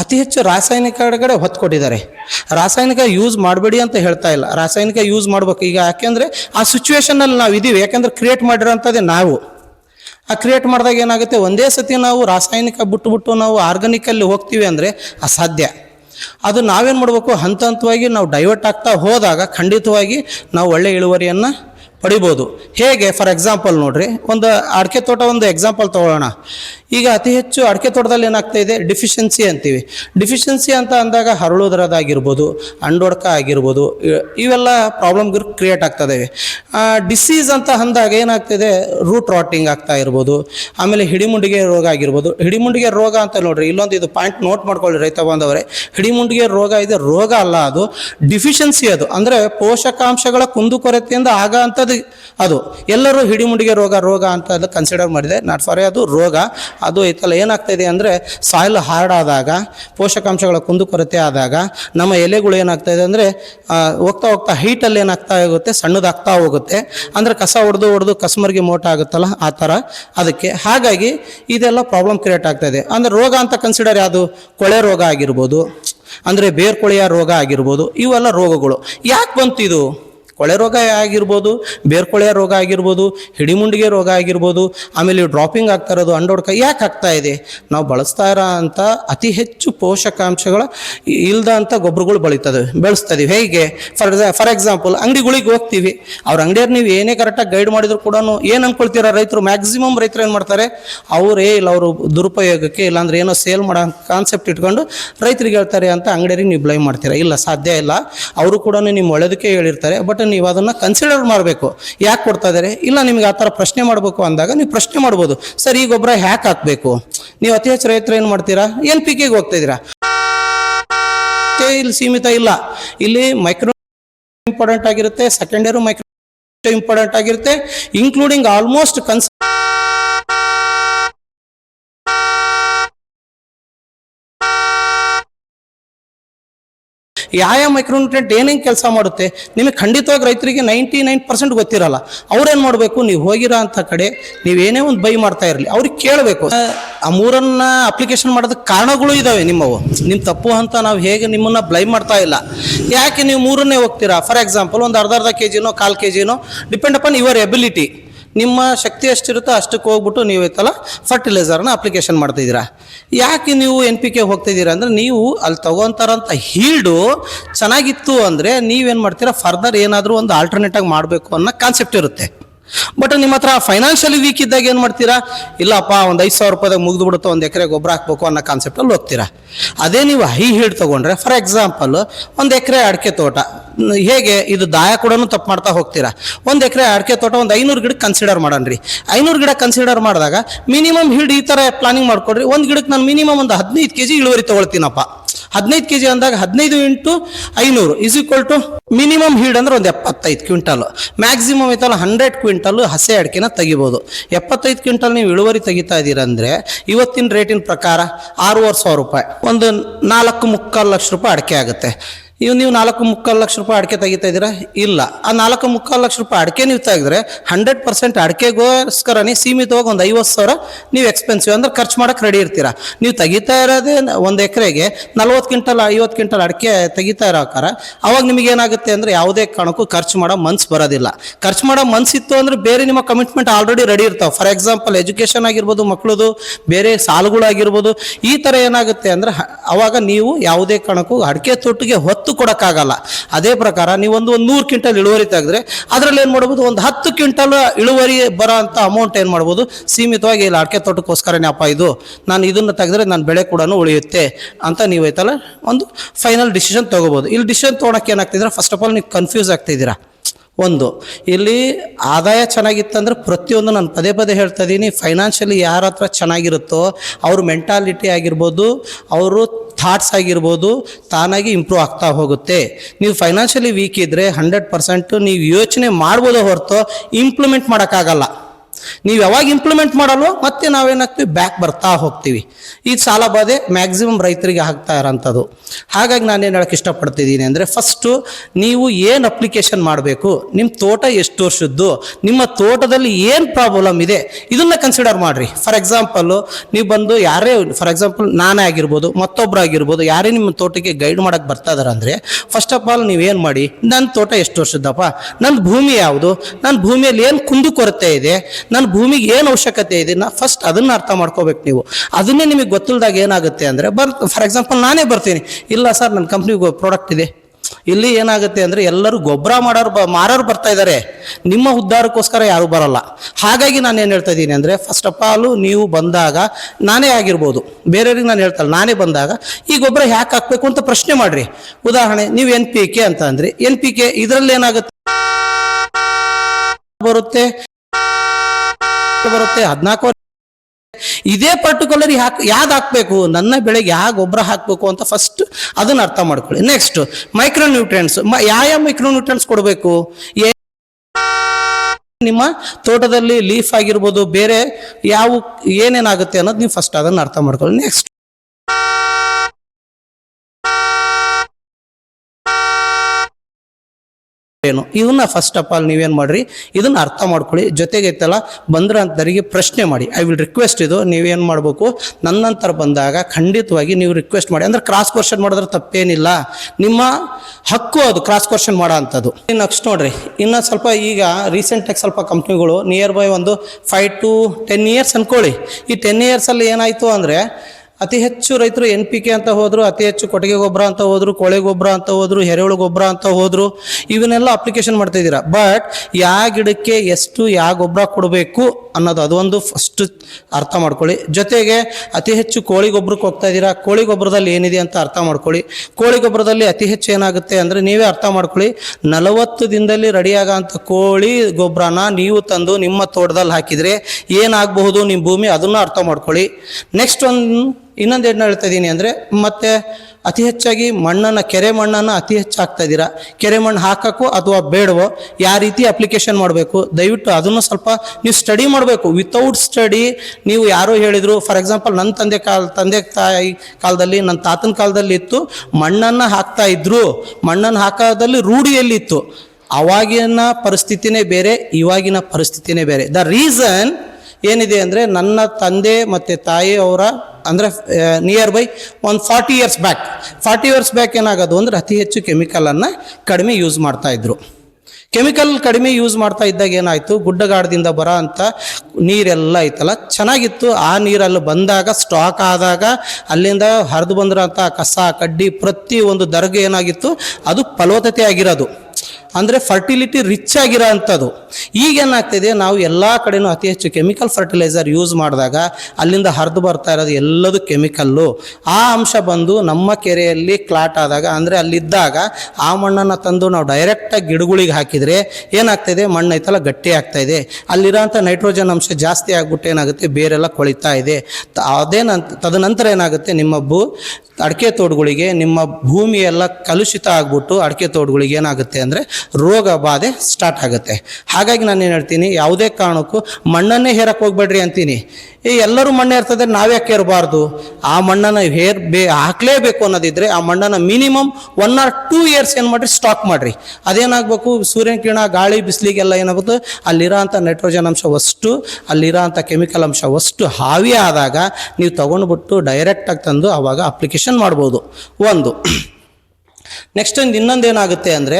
ಅತಿ ಹೆಚ್ಚು ರಾಸಾಯನಿಕ ಕಡೆ ಕೊಟ್ಟಿದ್ದಾರೆ. ರಾಸಾಯನಿಕ ಯೂಸ್ ಮಾಡಬೇಡಿ ಅಂತ ಹೇಳ್ತಾ ಇಲ್ಲ. ರಾಸಾಯನಿಕ ಯೂಸ್ ಮಾಡ್ಬೇಕು. ಈಗ ಯಾಕೆಂದರೆ ಆ ಸಿಚುವೇಶನಲ್ಲಿ ನಾವು ಇದ್ದೀವಿ ಯಾಕೆಂದರೆ ಕ್ರಿಯೇಟ್ ಮಾಡಿರೋಂಥದ್ದೇ ನಾವು. ಆ ಕ್ರಿಯೇಟ್ ಮಾಡಿದಾಗ ಏನಾಗುತ್ತೆ? ಒಂದೇ ಸತಿ ನಾವು ರಾಸಾಯನಿಕ ಬಿಟ್ಟು ಬಿಟ್ಟು ನಾವು ಆರ್ಗಾನಿಕಲ್ಲಿ ಹೋಗ್ತೀವಿ ಅಂದರೆ ಅಸಾಧ್ಯ. ಅದು ನಾವೇನು ಮಾಡಬೇಕು? ಹಂತ ಹಂತವಾಗಿ ನಾವು ಡೈವರ್ಟ್ ಆಗ್ತಾ ಹೋದಾಗ ಖಂಡಿತವಾಗಿ ನಾವು ಒಳ್ಳೆಯ ಇಳುವರಿಯನ್ನು ಪಡಿಬೋದು. ಹೇಗೆ? ಫಾರ್ ಎಕ್ಸಾಂಪಲ್ ನೋಡ್ರಿ, ಒಂದು ಅಡಿಕೆ ತೋಟ ಒಂದು ಎಕ್ಸಾಂಪಲ್ ತಗೊಳ್ಳೋಣ. ಈಗ ಅತಿ ಹೆಚ್ಚು ಅಡಿಕೆ ತೋಟದಲ್ಲಿ ಏನಾಗ್ತಾ ಇದೆ? ಡಿಫಿಷಿಯನ್ಸಿ ಅಂತೀವಿ. ಡಿಫಿಷಿಯನ್ಸಿ ಅಂತ ಅಂದಾಗ ಹರಳುದರದಾಗಿರ್ಬೋದು ಅಂಡೊಡ್ಕ ಆಗಿರ್ಬೋದು ಇವೆಲ್ಲ ಪ್ರಾಬ್ಲಮ್ ಕ್ರಿಯೇಟ್ ಆಗ್ತದೆ ಡಿಸೀಸ್ ಅಂತ ಅಂದಾಗ ಏನಾಗ್ತಿದೆ ರೂಟ್ ರಾಟಿಂಗ್ ಆಗ್ತಾ ಇರ್ಬೋದು, ಆಮೇಲೆ ಹಿಡಿಮುಂಡಿಗೆ ರೋಗ ಆಗಿರ್ಬೋದು. ಹಿಡಿಮುಂಡಿಗೆ ರೋಗ ಅಂತ ನೋಡ್ರಿ, ಇಲ್ಲೊಂದು ಇದು ಪಾಯಿಂಟ್ ನೋಟ್ ಮಾಡ್ಕೊಳ್ಳಿ ರೈತ ಬಾಂಧವರೇ. ಹಿಡಿಮುಂಡಿಗೆ ರೋಗ ಇದೆ, ರೋಗ ಅಲ್ಲ ಅದು. ಡಿಫಿಷಿಯನ್ಸಿ ಅದು. ಅಂದರೆ ಪೋಷಕಾಂಶಗಳ ಕುಂದುಕೊರತೆಯಿಂದ ಆಗ ಅಂಥದ್ದು ಅದು ಎಲ್ಲರೂ ಹಿಡಿಮುಂಡಿಗೆ ರೋಗ ರೋಗ ಅಂತ ಅದು ಕನ್ಸಿಡರ್ ಮಾಡಿದೆ. ನಾಟ್ ಸಾರಿ ಅದು ರೋಗ. ಅದು ಐತಲ್ಲ ಏನಾಗ್ತಾಯಿದೆ ಅಂದರೆ ಸಾಯಿಲ್ ಹಾರ್ಡ್ ಆದಾಗ ಪೋಷಕಾಂಶಗಳ ಕುಂದುಕೊರತೆ ಆದಾಗ, ನಮ್ಮ ಎಲೆಗಳು ಏನಾಗ್ತಾ ಇದೆ ಅಂದರೆ ಹೋಗ್ತಾ ಹೋಗ್ತಾ ಹೀಟಲ್ಲಿ ಏನಾಗ್ತಾ ಹೋಗುತ್ತೆ, ಸಣ್ಣದಾಗ್ತಾ ಹೋಗುತ್ತೆ. ಅಂದರೆ ಕಸ ಹೊಡೆದು ಹೊಡೆದು ಕಸ್ಮರ್ಗೆ ಮೋಟ ಆಗುತ್ತಲ್ಲ, ಆ ಥರ. ಅದಕ್ಕೆ ಹಾಗಾಗಿ ಇದೆಲ್ಲ ಪ್ರಾಬ್ಲಮ್ ಕ್ರಿಯೇಟ್ ಆಗ್ತಾ ಇದೆ. ಅಂದರೆ ರೋಗ ಅಂತ ಕನ್ಸಿಡರ್ ಯಾವುದು? ಕೊಳೆ ರೋಗ ಆಗಿರ್ಬೋದು. ಅಂದರೆ ಬೇರ್ಕೊಳೆಯ ರೋಗ ಆಗಿರ್ಬೋದು. ಇವೆಲ್ಲ ರೋಗಗಳು. ಯಾಕೆ ಬಂತು ಇದು? ಕೊಳೆ ರೋಗ ಆಗಿರ್ಬೋದು, ಬೇರ್ಕೊಳೆಯ ರೋಗ ಆಗಿರ್ಬೋದು, ಹಿಡಿಮುಂಡಿಗೆ ರೋಗ ಆಗಿರ್ಬೋದು, ಆಮೇಲೆ ಡ್ರಾಪಿಂಗ್ ಆಗ್ತಾ ಇರೋದು ಅಂಡೋಡ್ಕ ಯಾಕೆ ಆಗ್ತಾ ಇದೆ? ನಾವು ಬಳಸ್ತಾ ಇರೋ ಅಂಥ ಅತಿ ಹೆಚ್ಚು ಪೋಷಕಾಂಶಗಳ ಇಲ್ದ ಅಂತ ಗೊಬ್ಬರಗಳು ಬೆಳೀತದೆ, ಬೆಳೆಸ್ತಾ ಇದೀವಿ. ಹೇಗೆ? ಫಾರ್ ಫಾರ್ ಎಕ್ಸಾಂಪಲ್ ಅಂಗಡಿಗಳಿಗೆ ಹೋಗ್ತೀವಿ. ಅವ್ರ ಅಂಗಡಿಯವ್ರು ನೀವು ಏನೇ ಕರೆಕ್ಟಾಗಿ ಗೈಡ್ ಮಾಡಿದ್ರು ಕೂಡ ಏನು ಅಂದ್ಕೊಳ್ತೀರ ರೈತರು ಮ್ಯಾಕ್ಸಿಮಮ್ ರೈತರು ಏನು ಮಾಡ್ತಾರೆ? ಅವರೇ ಇಲ್ಲ, ಅವರು ದುರುಪಯೋಗಕ್ಕೆ ಇಲ್ಲಾಂದ್ರೆ ಏನೋ ಸೇಲ್ ಮಾಡೋ ಕಾನ್ಸೆಪ್ಟ್ ಇಟ್ಕೊಂಡು ರೈತರಿಗೆ ಹೇಳ್ತಾರೆ ಅಂತ ಅಂಗಡಿಯರಿಗೆ ನೀವು ಬ್ಲೈಮ್ ಮಾಡ್ತೀರಾ? ಇಲ್ಲ, ಸಾಧ್ಯ ಇಲ್ಲ. ಅವರು ಕೂಡ ನಿಮ್ಮ ಒಳ್ಳೆಯದಕ್ಕೆ ಹೇಳಿರ್ತಾರೆ ಬಟ್ ನೀವು ಅದನ್ನು ಕನ್ಸಿಡರ್ ಮಾಡಬೇಕು. ಯಾಕೆ ಕೊಡ್ತಾ ಇದ್ದಾರೆ ಇಲ್ಲ, ನಿಮಗೆ ಆ ಥರ ಪ್ರಶ್ನೆ ಮಾಡಬೇಕು ಅಂದಾಗ ನೀವು ಪ್ರಶ್ನೆ ಮಾಡ್ಬೋದು. ಸರ್, ಈ ಗೊಬ್ಬರ ಹ್ಯಾಕ್ ಹಾಕಬೇಕು ನೀವು ಅತಿ ಹೆಚ್ಚು ರೈತರು ಏನು ಮಾಡ್ತೀರಾ? ಎನ್ ಪಿ ಕೆಗೆ ಹೋಗ್ತಾ ಇದ್ದೀರಾ ಇಲ್ಲಿ ಸೀಮಿತ ಇಲ್ಲ. ಇಲ್ಲಿ ಮೈಕ್ರೋ ಇಂಪಾರ್ಟೆಂಟ್ ಆಗಿರುತ್ತೆ ಸೆಕೆಂಡರಿ ಮೈಕ್ರೋ ಇಂಪಾರ್ಟೆಂಟ್ ಆಗಿರುತ್ತೆ ಇನ್ಕ್ಲೂಡಿಂಗ್ ಆಲ್ಮೋಸ್ಟ್ ಕನ್ಸ್ ಯಾವ ಮೈಕ್ರೋನ್ಯೂಟ್ರೆಂಟ್ ಏನೇನು ಕೆಲಸ ಮಾಡುತ್ತೆ? ನಿಮಗೆ ಖಂಡಿತವಾಗಿ ರೈತರಿಗೆ ನೈಂಟಿ ನೈನ್ ಪರ್ಸೆಂಟ್ ಗೊತ್ತಿರಲ್ಲ. ಅವ್ರೇನು ಮಾಡಬೇಕು? ನೀವು ಹೋಗಿರೋ ಅಂಥ ಕಡೆ ನೀವೇನೇ ಒಂದು ಬೈ ಮಾಡ್ತಾ ಇರಲಿ. ಅವ್ರಿಗೆ ಕೇಳಬೇಕು. ಆ ಮೂರನ್ನ ಅಪ್ಲಿಕೇಶನ್ ಮಾಡೋದಕ್ಕೆ ಕಾರಣಗಳು ಇದ್ದಾವೆ ನಿಮ್ಮವು. ನಿಮ್ಮ ತಪ್ಪು ಅಂತ ನಾವು ಹೇಗೆ ನಿಮ್ಮನ್ನು ಬ್ಲೈಮ್ ಮಾಡ್ತಾ ಇಲ್ಲ. ಯಾಕೆ ನೀವು ಮೂರನ್ನೇ ಹೋಗ್ತೀರಾ? ಫಾರ್ ಎಕ್ಸಾಂಪಲ್ ಒಂದು ಅರ್ಧ ಅರ್ಧ ಕೆ ಜಿನೋ ಕಾಲು ಕೆ ಜಿನೋ ಡಿಪೆಂಡ್ ಅಪಾನ್ ಯುವರ್ ಎಬಿಲಿಟಿ ನಿಮ್ಮ ಶಕ್ತಿ ಎಷ್ಟಿರುತ್ತೋ ಅಷ್ಟಕ್ಕೆ ಹೋಗ್ಬಿಟ್ಟು ನೀವು ಐತಲ್ಲ ಫರ್ಟಿಲೈಸರ್ನ ಅಪ್ಲಿಕೇಶನ್ ಮಾಡ್ತಿದ್ದೀರಾ ಯಾಕೆ ನೀವು ಎನ್ ಪಿ ಕೆ ಹೋಗ್ತಿದ್ದೀರಾ ಅಂದರೆ ನೀವು ಅಲ್ಲಿ ತಗೊಂತಾರಂಥ ಹೀಲ್ಡು ಚೆನ್ನಾಗಿತ್ತು ಅಂದರೆ ನೀವೇನು ಮಾಡ್ತೀರಾ ಫರ್ದರ್ ಏನಾದರೂ ಒಂದು ಆಲ್ಟರ್ನೇಟಾಗಿ ಮಾಡಬೇಕು ಅನ್ನೋ ಕಾನ್ಸೆಪ್ಟ್ ಇರುತ್ತೆ. ಬಟ್ ನಿಮ್ಮ ಹತ್ರ ಫೈನಾನ್ಷಿಯಲಿ ವೀಕ್ ಇದ್ದಾಗ ಏನು ಮಾಡ್ತೀರಾ? ಇಲ್ಲಪ್ಪ, ಒಂದು ಐದು ಸಾವಿರ ರೂಪಾಯಿದಾಗ ಮುಗಿದು ಬಿಡುತ್ತೆ, ಒಂದು ಎಕರೆ ಗೊಬ್ಬರ ಹಾಕ್ಬೇಕು ಅನ್ನೋ ಕಾನ್ಸೆಪ್ಟಲ್ಲಿ ಹೋಗ್ತೀರಾ? ಅದೇ ನೀವು ಹೈ ಹೀಡ್ ತೊಗೊಂಡ್ರೆ ಫಾರ್ ಎಕ್ಸಾಂಪಲ್ ಒಂದು ಎಕರೆ ಅಡಿಕೆ ತೋಟ ಹೇಗೆ ಇದು ದಾಯ ಕೂಡ ತಪ್ಪು ಮಾಡ್ತಾ ಹೋಗ್ತೀರಾ? ಒಂದು ಎಕರೆ ಅಡಿಕೆ ತೋಟ ಒಂದು ಐನೂರು ಗಿಡಕ್ಕೆ ಕನ್ಸಿಡರ್ ಮಾಡೋಣ್ರಿ ಐನೂರು ಗಿಡ ಕನ್ಸಿಡರ್ ಮಾಡಿದಾಗ ಮಿನಿಮಮ್ ಹಿಡ್ ಈ ಥರ ಪ್ಲಾನಿಂಗ್ ಮಾಡ್ಕೊಡ್ರಿ, ಒಂದು ಗಿಡಕ್ಕೆ ನಾನು ಮಿನಿಮಮ್ ಒಂದು ಹದಿನೈದು ಕೆ ಜಿ ಇಳುವರಿ ತೊಗೊಳ್ತೀನಪ್ಪ. ಹದಿನೈದು ಕೆ ಜಿ ಅಂದಾಗ ಹದಿನೈದು ಇಂಟು ಐನೂರು ಈಸ್ ಈಕ್ವಲ್ ಟು ಮಿನಿಮಮ್ ಹೀಡ್ ಅಂದ್ರೆ ಒಂದು ಎಪ್ಪತ್ತೈದು ಕ್ವಿಂಟಲ್. ಮ್ಯಾಕ್ಸಿಮಮ್ ಐತಲ್ಲ ಹಂಡ್ರೆಡ್ ಕ್ವಿಂಟಲ್ ಹಸೆ ಅಡಿಕೆನ ತೆಗಿಬೋದು. ಎಪ್ಪತ್ತೈದು ಕ್ವಿಂಟಲ್ ನೀವು ಇಳುವರಿ ತೆಗಿತಾ ಇದ್ದೀರಂದ್ರೆ ಇವತ್ತಿನ ರೇಟಿನ ಪ್ರಕಾರ ಆರೂವರೆ ಸಾವಿರ ರೂಪಾಯಿ. ಒಂದು ನಾಲ್ಕು ಮುಕ್ಕಾಲು ಲಕ್ಷ ರೂಪಾಯಿ ಅಡಿಕೆ ಆಗುತ್ತೆ. ಇವು ನೀವು ನಾಲ್ಕು ಮುಕ್ಕಾಲು ಲಕ್ಷ ರೂಪಾಯಿ ಅಡಿಕೆ ತೆಗಿತಾ ಇದ್ದೀರಾ? ಇಲ್ಲ. ಆ ನಾಲ್ಕು ಮುಕ್ಕಾಲು ಲಕ್ಷ ರೂಪಾಯಿ ಅಡಿಕೆ ನೀವು ತೆಗೆದ್ರೆ ಹಂಡ್ರೆಡ್ ಪರ್ಸೆಂಟ್ ಅಡಿಕೆಗೋಸ್ಕರನೇ ಸೀಮಿತವಾಗಿ ಒಂದು ಐವತ್ತು ಸಾವಿರ ನೀವು ಎಕ್ಸ್ಪೆನ್ಸಿವ್ ಅಂದ್ರೆ ಖರ್ಚು ಮಾಡೋಕೆ ರೆಡಿ ಇರ್ತೀರಾ. ನೀವು ತೆಗಿತಾ ಇರೋದೇ ಒಂದು ಎಕರೆಗೆ ನಲ್ವತ್ತು ಕ್ವಿಂಟಲ್, ಐವತ್ತು ಕ್ವಿಂಟಲ್ ಅಡಿಕೆ ತೆಗಿತಾ ಇರೋ ಆಕಾರ, ಅವಾಗ ನಿಮಗೆ ಏನಾಗುತ್ತೆ ಅಂದರೆ ಯಾವುದೇ ಕಾರಣಕ್ಕೂ ಖರ್ಚು ಮಾಡೋ ಮನ್ಸು ಬರೋದಿಲ್ಲ. ಖರ್ಚು ಮಾಡೋ ಮನ್ಸಿತ್ತು ಅಂದರೆ ಬೇರೆ ನಿಮ್ಮ ಕಮಿಟ್ಮೆಂಟ್ ಆಲ್ರೆಡಿ ರೆಡಿ ಇರ್ತಾವೆ. ಫಾರ್ ಎಕ್ಸಾಂಪಲ್ ಎಜುಕೇಷನ್ ಆಗಿರ್ಬೋದು ಮಕ್ಕಳದು ಬೇರೆ ಸಾಲುಗಳಾಗಿರ್ಬೋದು, ಈ ಥರ ಏನಾಗುತ್ತೆ ಅಂದರೆ ಅವಾಗ ನೀವು ಯಾವುದೇ ಕಾರಣಕ್ಕೂ ಅಡಿಕೆ ತೊಟ್ಟಿಗೆ ಹೊತ್ತು ಹತ್ತು ಕೊಡೋಕ್ಕಾಗಲ್ಲ. ಅದೇ ಪ್ರಕಾರ ನೀವು ಒಂದು ನೂರು ಕ್ವಿಂಟಲ್ ಇಳುವರಿ ತೆಗೆದ್ರೆ ಅದರಲ್ಲಿ ಏನು ಮಾಡ್ಬೋದು? ಒಂದು ಹತ್ತು ಕ್ವಿಂಟಲ್ ಇಳುವರಿ ಬರೋ ಅಂಥ ಅಮೌಂಟ್ ಏನು ಮಾಡ್ಬೋದು? ಸೀಮಿತವಾಗಿ ಇಲ್ಲಿ, ಅಡಿಕೆ ತೋಟಕ್ಕೋಸ್ಕರನೇ ಅಪ್ಪ ಇದು ನಾನು ಇದನ್ನು ತೆಗೆದ್ರೆ ನಾನು ಬೆಳೆ ಕೂಡ ಉಳಿಯುತ್ತೆ ಅಂತ ನೀವು ಐತಲ್ಲ ಒಂದು ಫೈನಲ್ ಡಿಸಿಷನ್ ತೊಗೋಬೋದು. ಇಲ್ಲಿ ಡಿಸಿಷನ್ ತೊಗೊಳಕ್ಕೆ ಏನಾಗ್ತಿದ್ರೆ? ಫಸ್ಟ್ ಆಫ್ ಆಲ್ ನೀವು ಕನ್ಫ್ಯೂಸ್ ಆಗ್ತಿದ್ದೀರಾ ಒಂದು, ಇಲ್ಲಿ ಆದಾಯ ಚೆನ್ನಾಗಿತ್ತಂದ್ರೆ ಪ್ರತಿಯೊಂದು ನಾನು ಪದೇ ಪದೇ ಹೇಳ್ತಾ ಇದ್ದೀನಿ ಫೈನಾನ್ಷಿಯಲಿ ಯಾರ ಹತ್ರ ಚೆನ್ನಾಗಿರುತ್ತೋ, ಅವ್ರ ಮೆಂಟಾಲಿಟಿ ಆಗಿರ್ಬೋದು, ಅವರು ಥಾಟ್ಸ್ ಆಗಿರ್ಬೋದು ತಾನಾಗಿ ಇಂಪ್ರೂವ್ ಆಗ್ತಾ ಹೋಗುತ್ತೆ. ನೀವು ಫೈನಾನ್ಷಿಯಲಿ ವೀಕ್ ಇದ್ದರೆ ಹಂಡ್ರೆಡ್ ಪರ್ಸೆಂಟು ನೀವು ಯೋಚನೆ ಮಾಡ್ಬೋದು ಹೊರತು ಇಂಪ್ಲಿಮೆಂಟ್ ಮಾಡೋಕ್ಕಾಗಲ್ಲ. ನೀವು ಯಾವಾಗ ಇಂಪ್ಲಿಮೆಂಟ್ ಮಾಡಲ್ವೋ ಮತ್ತೆ ನಾವೇನಾಗ್ತೀವಿ ಬ್ಯಾಕ್ ಬರ್ತಾ ಹೋಗ್ತೀವಿ. ಈ ಸಾಲ ಬಾಧೆ ಮ್ಯಾಕ್ಸಿಮಮ್ ರೈತರಿಗೆ ಆಗ್ತಾ ಇರೋಂಥದ್ದು. ಹಾಗಾಗಿ ನಾನು ಏನು ಹೇಳಕ್ಕೆ ಇಷ್ಟಪಡ್ತಿದ್ದೀನಿ ಅಂದರೆ ಫಸ್ಟು ನೀವು ಏನು ಅಪ್ಲಿಕೇಶನ್ ಮಾಡಬೇಕು? ನಿಮ್ಮ ತೋಟ ಎಷ್ಟು ವರ್ಷದ್ದು? ನಿಮ್ಮ ತೋಟದಲ್ಲಿ ಏನು ಪ್ರಾಬ್ಲಮ್ ಇದೆ? ಇದನ್ನ ಕನ್ಸಿಡರ್ ಮಾಡಿರಿ. ಫಾರ್ ಎಕ್ಸಾಂಪಲ್ಲು ನೀವು ಬಂದು ಯಾರೇ ಫಾರ್ ಎಕ್ಸಾಂಪಲ್ ನಾನೇ ಆಗಿರ್ಬೋದು ಮತ್ತೊಬ್ಬರು ಆಗಿರ್ಬೋದು, ಯಾರೇ ನಿಮ್ಮ ತೋಟಕ್ಕೆ ಗೈಡ್ ಮಾಡೋಕ್ಕೆ ಬರ್ತಾ ಇದಾರೆ ಅಂದರೆ ಫಸ್ಟ್ ಆಫ್ ಆಲ್ ನೀವೇನು ಮಾಡಿ? ನನ್ನ ತೋಟ ಎಷ್ಟು ವರ್ಷದ್ದಪ್ಪ? ನನ್ನ ಭೂಮಿ ಯಾವುದು? ನನ್ನ ಭೂಮಿಯಲ್ಲಿ ಏನು ಕುಂದು ಕೊರತೆ ಇದೆ? ನನ್ನ ಭೂಮಿಗೆ ಏನು ಅವಶ್ಯಕತೆ ಇದೆ, ನಾ ಫಸ್ಟ್ ಅದನ್ನು ಅರ್ಥ ಮಾಡ್ಕೋಬೇಕು ನೀವು. ಅದನ್ನೇ ನಿಮಗೆ ಗೊತ್ತಿಲ್ಲದಾಗ ಏನಾಗುತ್ತೆ ಅಂದರೆ, ಬರ್ ಫಾರ್ ಎಕ್ಸಾಂಪಲ್ ನಾನೇ ಬರ್ತೀನಿ, ಇಲ್ಲ ಸರ್ ನನ್ನ ಕಂಪ್ನಿಗೆ ಪ್ರಾಡಕ್ಟ್ ಇದೆ. ಇಲ್ಲಿ ಏನಾಗುತ್ತೆ ಅಂದರೆ, ಎಲ್ಲರೂ ಗೊಬ್ಬರ ಮಾಡೋರು ಬ, ಮಾರೋರು ಬರ್ತಾ ಇದ್ದಾರೆ ನಿಮ್ಮ ಉದ್ಧಾರಕ್ಕೋಸ್ಕರ ಯಾರೂ ಬರಲ್ಲ. ಹಾಗಾಗಿ ನಾನು ಏನು ಹೇಳ್ತಾ ಇದ್ದೀನಿ ಅಂದರೆ ಫಸ್ಟ್ ಆಫ್ ಆಲು ನೀವು ಬಂದಾಗ ನಾನೇ ಆಗಿರ್ಬೋದು. ಬೇರೆಯವ್ರಿಗೆ ನಾನು ಹೇಳ್ತಾರೆ ನಾನೇ ಬಂದಾಗ ಈ ಗೊಬ್ಬರ ಯಾಕೆ ಹಾಕಬೇಕು ಅಂತ ಪ್ರಶ್ನೆ ಮಾಡಿರಿ. ಉದಾಹರಣೆ, ನೀವು ಎನ್ ಪಿ ಕೆ ಅಂತ ಅಂದ್ರಿ. ಎನ್ ಪಿ ಕೆ ಇದರಲ್ಲಿ ಏನಾಗುತ್ತೆ? ಬರುತ್ತೆ? ಬರುತ್ತೆ, ಹದಿನಾಲ್ಕು ಇದೇ ಪರ್ಟಿಕ್ಯುಲರ್ ಹಾಕ್ ಯಾವ್ದು ಹಾಕ್ಬೇಕು? ನನ್ನ ಬೆಳೆಗೆ ಯಾವ ಗೊಬ್ಬರ ಹಾಕಬೇಕು ಅಂತ ಫಸ್ಟ್ ಅದನ್ನ ಅರ್ಥ ಮಾಡ್ಕೊಳ್ಳಿ. ನೆಕ್ಸ್ಟ್ ಮೈಕ್ರೋ ನ್ಯೂಟ್ರಿಯೆಂಟ್ಸ್ ಯಾವ ಯಾವ ಮೈಕ್ರೋ ನ್ಯೂಟ್ರಿಯೆಂಟ್ಸ್ ಕೊಡಬೇಕು ನಿಮ್ಮ ತೋಟದಲ್ಲಿ ಲೀಫ್ ಆಗಿರ್ಬೋದು, ಬೇರೆ ಯಾವ ಏನೇನಾಗುತ್ತೆ ಅನ್ನೋದು ನೀವು ಫಸ್ಟ್ ಅದನ್ನ ಅರ್ಥ ಮಾಡ್ಕೊಳ್ಳಿ. ನೆಕ್ಸ್ಟ್ ಏನು? ಇವನ್ನ ಫಸ್ಟ್ ಆಫ್ ಆಲ್ ನೀವೇನು ಮಾಡ್ರಿ? ಇದನ್ನ ಅರ್ಥ ಮಾಡ್ಕೊಳ್ಳಿ. ಜೊತೆಗೆ ಐತಲ್ಲ ಬಂದ್ರ ಅಂತರಿಗೆ ಪ್ರಶ್ನೆ ಮಾಡಿ. ಐ ವಿಲ್ ರಿಕ್ವೆಸ್ಟ್ ಇದು, ನೀವೇನು ಮಾಡಬೇಕು? ನನ್ನಂತರ ಬಂದಾಗ ಖಂಡಿತವಾಗಿ ನೀವು ರಿಕ್ವೆಸ್ಟ್ ಮಾಡಿ. ಅಂದ್ರೆ ಕ್ರಾಸ್ ಕ್ವಶನ್ ಮಾಡಿದ್ರೆ ತಪ್ಪೇನಿಲ್ಲ. ನಿಮ್ಮ ಹಕ್ಕು ಅದು ಕ್ರಾಸ್ ಕ್ವಶನ್ ಮಾಡೋ ಅಂಥದ್ದು. ನೆಕ್ಸ್ಟ್ ನೋಡ್ರಿ. ಇನ್ನು ಸ್ವಲ್ಪ ಈಗ ರೀಸೆಂಟಾಗಿ ಸ್ವಲ್ಪ ಕಂಪ್ನಿಗಳು ನಿಯರ್ ಬೈ ಒಂದು ಫೈವ್ ಟು ಟೆನ್ ಇಯರ್ಸ್ ಅನ್ಕೊಳ್ಳಿ. ಈ ಟೆನ್ ಇಯರ್ಸಲ್ಲಿ ಏನಾಯಿತು ಅಂದರೆ ಅತಿ ಹೆಚ್ಚು ರೈತರು ಎನ್ ಪಿ ಕೆ ಅಂತ ಹೋದ್ರು, ಅತಿ ಹೆಚ್ಚು ಕೊಟ್ಟಿಗೆ ಗೊಬ್ಬರ ಅಂತ ಹೋದ್ರು, ಕೊಳೆ ಗೊಬ್ಬರ ಅಂತ ಹೋದ್ರು, ಎರೆಹುಳು ಗೊಬ್ಬರ ಅಂತ ಹೋದ್ರು, ಇವನ್ನೆಲ್ಲ ಅಪ್ಲಿಕೇಶನ್ ಮಾಡ್ತಾ ಇದ್ದೀರಾ. ಬಟ್ ಯಾವ ಗಿಡಕ್ಕೆ ಎಷ್ಟು ಯಾವ ಗೊಬ್ಬರ ಕೊಡಬೇಕು ಅನ್ನೋದು ಅದೊಂದು ಫಸ್ಟ್ ಅರ್ಥ ಮಾಡ್ಕೊಳ್ಳಿ. ಜೊತೆಗೆ ಅತಿ ಹೆಚ್ಚು ಕೋಳಿ ಗೊಬ್ಬರಕ್ಕೆ ಹೋಗ್ತಾ ಇದ್ದೀರಾ, ಕೋಳಿ ಗೊಬ್ಬರದಲ್ಲಿ ಏನಿದೆ ಅಂತ ಅರ್ಥ ಮಾಡ್ಕೊಳ್ಳಿ. ಕೋಳಿ ಗೊಬ್ಬರದಲ್ಲಿ ಅತಿ ಹೆಚ್ಚು ಏನಾಗುತ್ತೆ ಅಂದರೆ ನೀವೇ ಅರ್ಥ ಮಾಡ್ಕೊಳ್ಳಿ. ನಲವತ್ತು ದಿನದಲ್ಲಿ ರೆಡಿಯಾಗೋಂಥ ಕೋಳಿ ಗೊಬ್ಬರನ ನೀವು ತಂದು ನಿಮ್ಮ ತೋಟದಲ್ಲಿ ಹಾಕಿದರೆ ಏನಾಗಬಹುದು ನಿಮ್ಮ ಭೂಮಿ, ಅದನ್ನು ಅರ್ಥ ಮಾಡ್ಕೊಳ್ಳಿ. ನೆಕ್ಸ್ಟ್ ಒಂದು ಇನ್ನೊಂದು ಏನು ಹೇಳ್ತಾ ಇದ್ದೀನಿ ಅಂದರೆ, ಮತ್ತೆ ಅತಿ ಹೆಚ್ಚಾಗಿ ಮಣ್ಣನ್ನು, ಕೆರೆ ಮಣ್ಣನ್ನು ಅತಿ ಹೆಚ್ಚು ಹಾಕ್ತಾ ಇದ್ದೀರಾ ಕೆರೆ ಮಣ್ಣು ಹಾಕೋಕ್ಕೋ ಅಥವಾ ಬೇಡವೋ ಯಾವ ರೀತಿ ಅಪ್ಲಿಕೇಶನ್ ಮಾಡಬೇಕು. ದಯವಿಟ್ಟು ಅದನ್ನು ಸ್ವಲ್ಪ ನೀವು ಸ್ಟಡಿ ಮಾಡಬೇಕು. ವಿತೌಟ್ ಸ್ಟಡಿ ನೀವು ಯಾರೋ ಹೇಳಿದರು ಫಾರ್ ಎಕ್ಸಾಂಪಲ್ ನನ್ನ ತಂದೆ ಕಾಲ, ತಂದೆ ತಾಯಿ ಕಾಲದಲ್ಲಿ ನನ್ನ ತಾತನ ಕಾಲದಲ್ಲಿ ಇತ್ತು, ಮಣ್ಣನ್ನು ಹಾಕ್ತಾ ಇದ್ರು. ಮಣ್ಣನ್ನು ಹಾಕೋದಲ್ಲಿ ರೂಢಿಯಲ್ಲಿತ್ತು. ಅವಾಗಿನ ಪರಿಸ್ಥಿತಿನೇ ಬೇರೆ, ಇವಾಗಿನ ಪರಿಸ್ಥಿತಿನೇ ಬೇರೆ. ದ ರೀಸನ್ ಏನಿದೆ ಅಂದರೆ ನನ್ನ ತಂದೆ ಮತ್ತು ತಾಯಿ ಅವರ ಅಂದರೆ ನಿಯರ್ ಬೈ ಒಂದು forty years back forty years back ಏನಾಗೋದು ಅಂದರೆ ಅತಿ ಹೆಚ್ಚು ಕೆಮಿಕಲನ್ನು ಕಡಿಮೆ ಯೂಸ್ ಮಾಡ್ತಾಯಿದ್ರು ಕೆಮಿಕಲ್ ಕಡಿಮೆ ಯೂಸ್ ಮಾಡ್ತಾ ಇದ್ದಾಗ ಏನಾಯಿತು? ಗುಡ್ಡಗಾಡದಿಂದ ಬರೋ ಅಂಥ ನೀರೆಲ್ಲ ಐತಲ್ಲ ಚೆನ್ನಾಗಿತ್ತು. ಆ ನೀರಲ್ಲಿ ಬಂದಾಗ ಸ್ಟಾಕ್ ಆದಾಗ, ಅಲ್ಲಿಂದ ಹರಿದು ಬಂದಿರೋಂಥ ಕಸ, ಕಡ್ಡಿ ಪ್ರತಿ ಒಂದು ದರ್ಗ ಏನಾಗಿತ್ತು? ಅದು ಫಲವತ್ತತೆ ಆಗಿರೋದು ಅಂದರೆ ಫರ್ಟಿಲಿಟಿ ರಿಚ್ ಆಗಿರೋ ಅಂಥದ್ದು ಈಗ ಏನಾಗ್ತಿದೆ, ನಾವು ಎಲ್ಲ ಕಡೆನೂ ಅತಿ ಹೆಚ್ಚು ಕೆಮಿಕಲ್ ಫರ್ಟಿಲೈಸರ್ ಯೂಸ್ ಮಾಡಿದಾಗ ಅಲ್ಲಿಂದ ಹರಿದು ಬರ್ತಾ ಇರೋದು ಎಲ್ಲದು ಕೆಮಿಕಲ್ಲು ಆ ಅಂಶ ಬಂದು ನಮ್ಮ ಕೆರೆಯಲ್ಲಿ ಕ್ಲಾಟ್ ಆದಾಗ, ಅಂದರೆ ಅಲ್ಲಿದ್ದಾಗ ಆ ಮಣ್ಣನ್ನು ತಂದು ನಾವು ಡೈರೆಕ್ಟಾಗಿ ಗಿಡಗಳಿಗೆ ಹಾಕಿದರೆ ಏನಾಗ್ತಾಯಿದೆ ಮಣ್ಣು ಐತಲ್ಲ ಗಟ್ಟಿ ಆಗ್ತಾ ಇದೆ. ಅಲ್ಲಿರೋಂಥ ನೈಟ್ರೋಜನ್ ಅಂಶ ಜಾಸ್ತಿ ಆಗ್ಬಿಟ್ಟು ಏನಾಗುತ್ತೆ, ಬೇರೆಲ್ಲ ಕೊಳಿತಾ ಇದೆ. ಅದೇ ನಂತ ತದನಂತರ ಏನಾಗುತ್ತೆ, ನಿಮ್ಮ ಭೂ, ಅಡಿಕೆ ತೋಟಗಳಿಗೆ, ನಿಮ್ಮ ಭೂಮಿಯೆಲ್ಲ ಕಲುಷಿತ ಆಗ್ಬಿಟ್ಟು ಅಡಿಕೆ ತೋಟಗಳಿಗೆ ಏನಾಗುತ್ತೆ ಅಂದರೆ ರೋಗ ಬಾಧೆ ಸ್ಟಾರ್ಟ್ ಆಗುತ್ತೆ. ಹಾಗಾಗಿ ನಾನು ಏನು ಹೇಳ್ತೀನಿ, ಯಾವುದೇ ಕಾರಣಕ್ಕೂ ಮಣ್ಣನ್ನೇ ಹೇರಕ್ಕೆ ಹೋಗ್ಬೇಡ್ರಿ ಅಂತೀನಿ. ಈ ಎಲ್ಲರೂ ಮಣ್ಣು ಇರ್ತದೆ ನಾವ್ಯಾಕೆ ಇರಬಾರ್ದು ಆ ಮಣ್ಣನ್ನು ಹೇರ್ ಬೇ, ಹಾಕಲೇಬೇಕು ಅನ್ನೋದಿದ್ರೆ ಆ ಮಣ್ಣನ್ನು minimum one or two years ಏನು ಮಾಡಿರಿ ಸ್ಟಾಕ್ ಮಾಡಿರಿ. ಅದೇನಾಗಬೇಕು, ಸೂರ್ಯನ ಕಿರಣ, ಗಾಳಿ, ಬಿಸಿಲಿಗೆಲ್ಲ ಏನಾಗುತ್ತೆ, ಅಲ್ಲಿರೋ ಅಂಥ ನೈಟ್ರೋಜನ್ ಅಂಶ ಅಷ್ಟು, ಅಲ್ಲಿರೋ ಅಂಥ ಕೆಮಿಕಲ್ ಅಂಶ ಅಷ್ಟು ಹಾವಿ ಆದಾಗ ನೀವು ತೊಗೊಂಡ್ಬಿಟ್ಟು ಡೈರೆಕ್ಟಾಗಿ ತಂದು ಆವಾಗ ಅಪ್ಲಿಕೇಶನ್ ಮಾಡ್ಬೋದು. ಒಂದು ನೆಕ್ಸ್ಟ್ ಇನ್ನೊಂದು ಏನಾಗುತ್ತೆ ಅಂದರೆ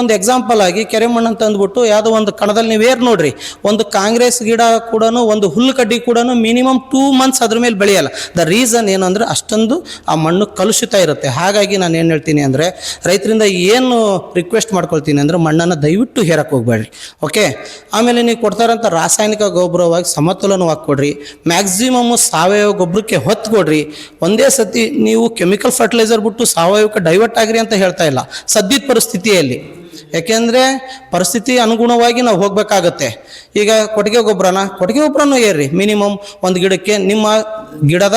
ಒಂದು ಎಕ್ಸಾಂಪಲ್ ಆಗಿ ಕೆರೆ ಮಣ್ಣು ಅಂತ ಅಂದ್ಬಿಟ್ಟು ಯಾವುದೋ ಒಂದು ಕಣದಲ್ಲಿ ನೀವು ಏರ್ ನೋಡ್ರಿ, ಒಂದು ಕಾಂಗ್ರೆಸ್ ಗಿಡ ಕೂಡ ಒಂದು ಹುಲ್ಲು ಕಡ್ಡಿ ಕೂಡ ಮಿನಿಮಮ್ ಟೂ ಮಂತ್ಸ್ ಅದ್ರ ಮೇಲೆ ಬೆಳೆಯಲ್ಲ. ದ ರೀಸನ್ ಏನು ಅಂದರೆ, ಅಷ್ಟೊಂದು ಆ ಮಣ್ಣು ಕಲುಷಿತ ಇರುತ್ತೆ. ಹಾಗಾಗಿ ನಾನು ಏನು ಹೇಳ್ತೀನಿ ಅಂದರೆ, ರೈತರಿಂದ ಏನು ರಿಕ್ವೆಸ್ಟ್ ಮಾಡ್ಕೊಳ್ತೀನಿ ಅಂದರೆ, ಮಣ್ಣನ್ನು ದಯವಿಟ್ಟು ಹೇರಕ್ಕೆ ಹೋಗ್ಬೇಡ್ರಿ. ಓಕೆ ಆಮೇಲೆ ನೀವು ಕೊಡ್ತಾರಂಥ ರಾಸಾಯನಿಕ ಗೊಬ್ಬರವಾಗಿ ಸಮತೋಲನವಾಗಿ ಕೊಡ್ರಿ ಮ್ಯಾಕ್ಸಿಮಮ್ ಸಾವಯವ ಗೊಬ್ಬರಕ್ಕೆ ಹೊತ್ತು ಕೊಡ್ರಿ ಒಂದೇ ಸತಿ ನೀವು ಕೆಮಿಕಲ್ ಫರ್ಟಿಲೈಸರ್ ಬಿಟ್ಟು ಸಾವಯವಕ್ಕೆ ಡೈವರ್ಟ್ ಆಗ್ರಿ ಅಂತ ಹೇಳ್ತಾ ಇಲ್ಲ. ಸದ್ಯದ ಪರಿಸ್ಥಿತಿಯಲ್ಲಿ. ಯಾಕೆಂದರೆ ಪರಿಸ್ಥಿತಿ ಅನುಗುಣವಾಗಿ ನಾವು ಹೋಗಬೇಕಾಗತ್ತೆ. ಈಗ ಕೊಟ್ಟಿಗೆ ಗೊಬ್ಬರನ, ಕೊಟ್ಟಿಗೆ ಗೊಬ್ಬರನೂ ಏರ್ರಿ ಮಿನಿಮಮ್ ಒಂದು ಗಿಡಕ್ಕೆ ನಿಮ್ಮ ಗಿಡದ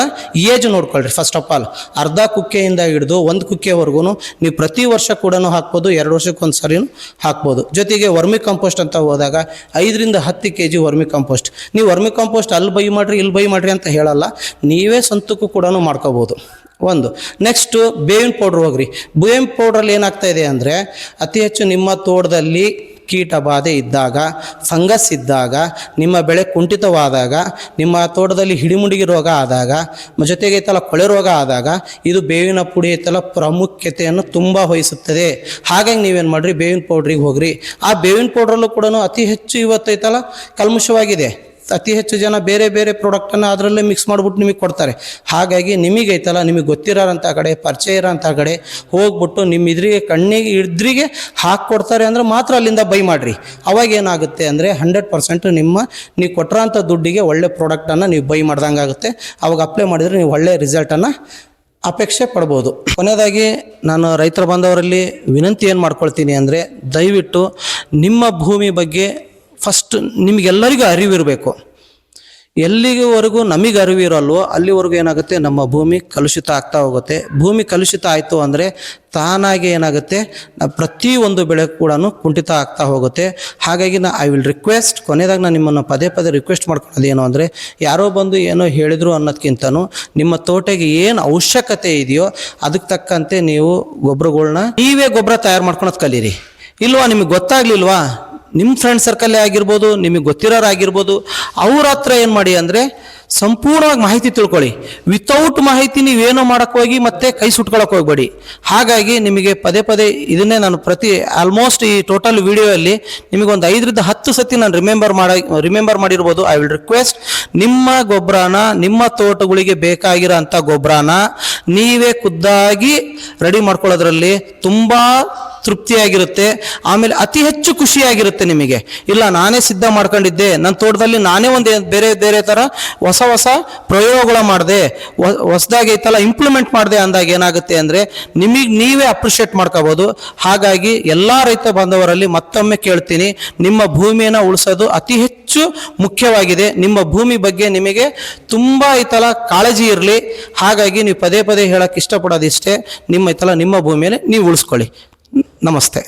ಏಜ್ ನೋಡ್ಕೊಳ್ರಿ ಫಸ್ಟ್ ಆಫ್ ಆಲ್ ಅರ್ಧ ಕುಕ್ಕೆಯಿಂದ ಹಿಡಿದು ಒಂದು ಕುಕ್ಕೆವರೆಗೂ ನೀವು ಪ್ರತಿ ವರ್ಷ ಕೂಡ ಹಾಕ್ಬೋದು, ಎರಡು ವರ್ಷಕ್ಕೆ ಒಂದು ಸರಿನೂ ಹಾಕ್ಬೋದು. ಜೊತೆಗೆ ವರ್ಮಿ ಕಂಪೋಸ್ಟ್ ಅಂತ ಹೋದಾಗ ಐದರಿಂದ ಹತ್ತು ಕೆ ಜಿ ವರ್ಮಿ ಕಂಪೋಸ್ಟ್ ನೀವು ವರ್ಮಿ ಕಂಪೋಸ್ಟ್ ಅಲ್ಲಿ ಬೈ ಮಾಡಿರಿ, ಇಲ್ಲಿ ಬೈ ಮಾಡಿರಿ ಅಂತ ಹೇಳಲ್ಲ. ನೀವೇ ಸ್ವಂತಕ್ಕೂ ಕೂಡ ಮಾಡ್ಕೋಬೋದು. ಒಂದು. ನೆಕ್ಸ್ಟು ಬೇವಿನ ಪೌಡ್ರ್ ಹೋಗ್ರಿ. ಬೇವಿನ ಪೌಡ್ರಲ್ಲಿ ಏನಾಗ್ತಾ ಇದೆ ಅಂದರೆ, ಅತಿ ಹೆಚ್ಚು ನಿಮ್ಮ ತೋಟದಲ್ಲಿ ಕೀಟ ಬಾಧೆ ಇದ್ದಾಗ ಫಂಗಸ್ ಇದ್ದಾಗ, ನಿಮ್ಮ ಬೆಳೆ ಕುಂಠಿತವಾದಾಗ, ನಿಮ್ಮ ತೋಟದಲ್ಲಿ ಹಿಡಿಮುಡಿಗೆ ರೋಗ ಆದಾಗ ಜೊತೆಗೆ ಐತಲ್ಲ ಕೊಳೆ ರೋಗ ಆದಾಗ, ಇದು ಬೇವಿನ ಪುಡಿ ಐತಲ್ಲ ಪ್ರಾಮುಖ್ಯತೆಯನ್ನು ತುಂಬ ವಹಿಸುತ್ತದೆ. ಹಾಗಾಗಿ ನೀವೇನು ಮಾಡಿರಿ, ಬೇವಿನ ಪೌಡ್ರಿಗೆ ಹೋಗ್ರಿ. ಆ ಬೇವಿನ ಪೌಡ್ರಲ್ಲೂ ಕೂಡ ಅತಿ ಹೆಚ್ಚು ಇವತ್ತೈತಲ್ಲ ಕಲ್ಮಶವಾಗಿದೆ. ಅತಿ ಹೆಚ್ಚು ಜನ ಬೇರೆ ಬೇರೆ ಪ್ರಾಡಕ್ಟನ್ನು ಅದರಲ್ಲೇ ಮಿಕ್ಸ್ ಮಾಡಿಬಿಟ್ಟು ನಿಮಗೆ ಕೊಡ್ತಾರೆ. ಹಾಗಾಗಿ ನಿಮಗೆ ಐತಲ್ಲ, ನಿಮಗೆ ಗೊತ್ತಿರೋಂಥ ಕಡೆ, ಪರಿಚಯ ಇರೋಂಥ ಕಡೆ ಹೋಗ್ಬಿಟ್ಟು ನಿಮ್ಮ ಇದ್ರಿಗೆ, ಕಣ್ಣಿಗೆ, ಇದ್ರಿಗೆ ಹಾಕ್ಕೊಡ್ತಾರೆ ಅಂದರೆ ಮಾತ್ರ ಅಲ್ಲಿಂದ ಬೈ ಮಾಡಿರಿ. ಅವಾಗ ಏನಾಗುತ್ತೆ ಅಂದರೆ ಹಂಡ್ರೆಡ್ ಪರ್ಸೆಂಟ್ ನಿಮ್ಮ, ನೀವು ಕೊಟ್ಟಿರೋಂಥ ದುಡ್ಡಿಗೆ ಒಳ್ಳೆ ಪ್ರಾಡಕ್ಟನ್ನು ನೀವು ಬೈ ಮಾಡ್ದಂಗೆ ಆಗುತ್ತೆ ಅವಾಗ ಅಪ್ಲೈ ಮಾಡಿದರೆ ನೀವು ಒಳ್ಳೆ ರಿಸಲ್ಟನ್ನು ಅಪೇಕ್ಷೆ ಪಡ್ಬೋದು. ಕೊನೆಯದಾಗಿ ನಾನು ರೈತರ ಬಂದವರಲ್ಲಿ ವಿನಂತಿ ಏನು ಮಾಡ್ಕೊಳ್ತೀನಿ ಅಂದರೆ ದಯವಿಟ್ಟು ನಿಮ್ಮ ಭೂಮಿ ಬಗ್ಗೆ ಫಸ್ಟ್ ನಿಮಗೆಲ್ಲರಿಗೂ ಅರಿವಿರಬೇಕು. ಎಲ್ಲಿವರೆಗೂ ನಮಗೆ ಅರಿವಿರಲ್ವೋ ಅಲ್ಲಿವರೆಗೂ ಏನಾಗುತ್ತೆ? ನಮ್ಮ ಭೂಮಿ ಕಲುಷಿತ ಆಗ್ತಾ ಹೋಗುತ್ತೆ. ಭೂಮಿ ಕಲುಷಿತ ಆಯಿತು ಅಂದರೆ ತಾನಾಗಿ ಏನಾಗುತ್ತೆ? ಪ್ರತಿ ಪ್ರತಿಯೊಂದು ಬೆಳೆ ಕೂಡ ಕುಂಠಿತ ಆಗ್ತಾ ಹೋಗುತ್ತೆ. ಹಾಗಾಗಿ ನಾ ಐ ವಿಲ್ ರಿಕ್ವೆಸ್ಟ್ ಕೊನೆಯದಾಗಿ ನಾನು ನಿಮ್ಮನ್ನು ಪದೇ ಪದೇ ರಿಕ್ವೆಸ್ಟ್ ಮಾಡ್ಕೊಳ್ಳೋದು ಏನು ಅಂದರೆ, ಯಾರೋ ಬಂದು ಏನೋ ಹೇಳಿದರು ಅನ್ನೋದಕ್ಕಿಂತನೂ ನಿಮ್ಮ ತೋಟಗೆ ಏನು ಅವಶ್ಯಕತೆ ಇದೆಯೋ ಅದಕ್ಕೆ ತಕ್ಕಂತೆ ನೀವು ಗೊಬ್ಬರಗಳ್ನ ನೀವೇ ಗೊಬ್ಬರ ತಯಾರು ಮಾಡ್ಕೊಳೋದು ಕಲೀರಿ. ಇಲ್ವಾ? ನಿಮಗೆ ಗೊತ್ತಾಗ್ಲಿಲ್ವಾ? ನಿಮ್ಮ ಫ್ರೆಂಡ್ ಸರ್ಕಲ್ಲೇ ಆಗಿರ್ಬೋದು, ನಿಮಗೆ ಗೊತ್ತಿರೋರಾಗಿರ್ಬೋದು, ಅವ್ರ ಹತ್ರ ಏನು ಮಾಡಿ ಅಂದರೆ ಸಂಪೂರ್ಣವಾಗಿ ಮಾಹಿತಿ ತಿಳ್ಕೊಳ್ಳಿ. ವಿತೌಟ್ ಮಾಹಿತಿ ನೀವೇನೋ ಮಾಡೋಕ್ಕೋಗಿ ಹೋಗಿ ಮತ್ತೆ ಕೈ ಸುಟ್ಕೊಳಕ್ಕೆ ಹೋಗ್ಬೇಡಿ. ಹಾಗಾಗಿ ನಿಮಗೆ ಪದೇ ಪದೇ ಇದನ್ನೇ ನಾನು ಪ್ರತಿ ಆಲ್ಮೋಸ್ಟ್ ಈ ಟೋಟಲ್ ವಿಡಿಯೋಯಲ್ಲಿ ನಿಮಗೆ ಒಂದು ಐದರಿಂದ ಹತ್ತು ಸತಿ ನಾನು ರಿಮೆಂಬರ್ ಮಾಡ ರಿಮೆಂಬರ್ ಮಾಡಿರ್ಬೋದು. ಐ ವಿಲ್ ರಿಕ್ವೆಸ್ಟ್ ನಿಮ್ಮ ಗೊಬ್ಬರನ ನಿಮ್ಮ ತೋಟಗಳಿಗೆ ಬೇಕಾಗಿರೋ ಅಂಥ ಗೊಬ್ಬರನ ನೀವೇ ಖುದ್ದಾಗಿ ರೆಡಿ ಮಾಡ್ಕೊಳ್ಳೋದ್ರಲ್ಲಿ ತುಂಬ ತೃಪ್ತಿಯಾಗಿರುತ್ತೆ, ಆಮೇಲೆ ಅತಿ ಹೆಚ್ಚು ಖುಷಿಯಾಗಿರುತ್ತೆ ನಿಮಗೆ. ಇಲ್ಲ, ನಾನೇ ಸಿದ್ಧ ಮಾಡ್ಕೊಂಡಿದ್ದೆ ನನ್ನ ತೋಟದಲ್ಲಿ ನಾನೇ ಒಂದು ಬೇರೆ ಬೇರೆ ಥರ ಹೊಸ ಹೊಸ ಪ್ರಯೋಗಗಳ ಮಾಡಿದೆ ಹೊಸದಾಗಿ ಐತಲ್ಲ ಇಂಪ್ಲಿಮೆಂಟ್ ಮಾಡಿದೆ ಅಂದಾಗ ಏನಾಗುತ್ತೆ ಅಂದರೆ, ನಿಮಗೆ ನೀವೇ ಅಪ್ರಿಷಿಯೇಟ್ ಮಾಡ್ಕೋಬೋದು. ಹಾಗಾಗಿ ಎಲ್ಲ ರೈತ ಬಾಂಧವರಲ್ಲಿ ಮತ್ತೊಮ್ಮೆ ಕೇಳ್ತೀನಿ, ನಿಮ್ಮ ಭೂಮಿಯನ್ನು ಉಳಿಸೋದು ಅತಿ ಹೆಚ್ಚು ಮುಖ್ಯವಾಗಿದೆ. ನಿಮ್ಮ ಭೂಮಿ ಬಗ್ಗೆ ನಿಮಗೆ ತುಂಬ ಐತಲ್ಲ ಕಾಳಜಿ ಇರಲಿ. ಹಾಗಾಗಿ ನೀವು ಪದೇ ಪದೇ ಹೇಳಕ್ಕೆ ಇಷ್ಟಪಡೋದಿಷ್ಟೇ, ನಿಮ್ಮ ಐತಲ್ಲ, ನಿಮ್ಮ ಭೂಮಿಯಲ್ಲಿ ನೀವು ಉಳಿಸ್ಕೊಳ್ಳಿ. ನಮಸ್ತೆ